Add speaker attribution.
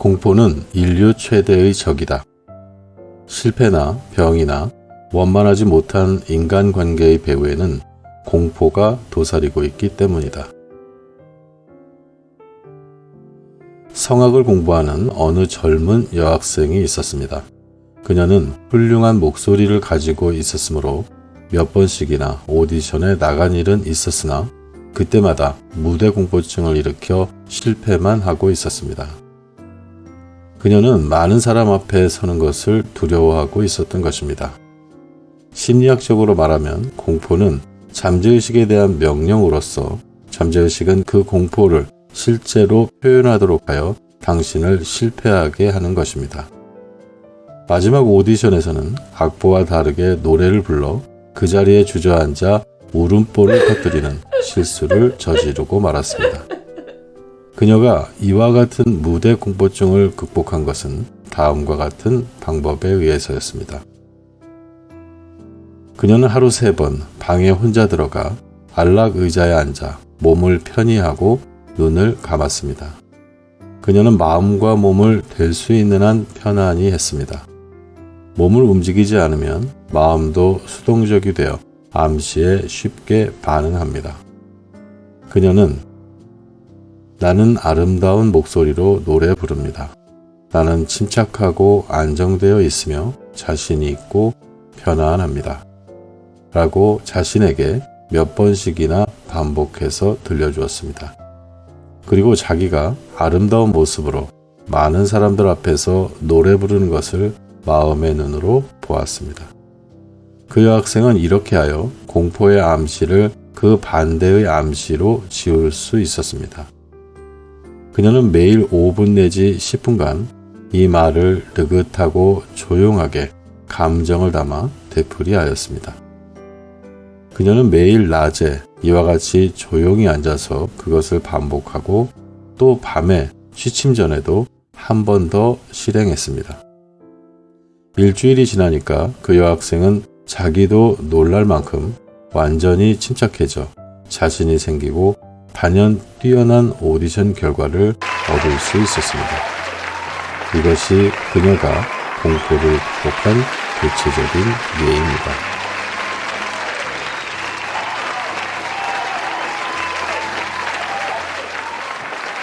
Speaker 1: 공포는 인류 최대의 적이다. 실패나 병이나 원만하지 못한 인간관계의 배후에는 공포가 도사리고 있기 때문이다. 성악을 공부하는 어느 젊은 여학생이 있었습니다. 그녀는 훌륭한 목소리를 가지고 있었으므로 몇 번씩이나 오디션에 나간 일은 있었으나 그때마다 무대 공포증을 일으켜 실패만 하고 있었습니다. 그녀는 많은 사람 앞에 서는 것을 두려워하고 있었던 것입니다. 심리학적으로 말하면 공포는 잠재의식에 대한 명령으로서 잠재의식은 그 공포를 실제로 표현하도록 하여 당신을 실패하게 하는 것입니다. 마지막 오디션에서는 악보와 다르게 노래를 불러 그 자리에 주저앉아 울음보를 터뜨리는 실수를 저지르고 말았습니다. 그녀가 이와 같은 무대 공포증을 극복한 것은 다음과 같은 방법에 의해서였습니다. 그녀는 하루 세 번 방에 혼자 들어가 안락 의자에 앉아 몸을 편히 하고 눈을 감았습니다. 그녀는 마음과 몸을 될 수 있는 한 편안히 했습니다. 몸을 움직이지 않으면 마음도 수동적이 되어 암시에 쉽게 반응합니다. 그녀는 나는 아름다운 목소리로 노래 부릅니다. 나는 침착하고 안정되어 있으며 자신이 있고 편안합니다. 라고 자신에게 몇 번씩이나 반복해서 들려주었습니다. 그리고 자기가 아름다운 모습으로 많은 사람들 앞에서 노래 부르는 것을 마음의 눈으로 보았습니다. 그 여학생은 이렇게 하여 공포의 암시를 그 반대의 암시로 지울 수 있었습니다. 그녀는 매일 5분 내지 10분간 이 말을 느긋하고 조용하게 감정을 담아 되풀이하였습니다. 그녀는 매일 낮에 이와 같이 조용히 앉아서 그것을 반복하고 또 밤에 취침 전에도 한 번 더 실행했습니다. 일주일이 지나니까 그 여학생은 자기도 놀랄 만큼 완전히 침착해져 자신이 생기고 단연 뛰어난 오디션 결과를 얻을 수 있었습니다. 이것이 그녀가 공포를 극복한 구체적인 예입니다.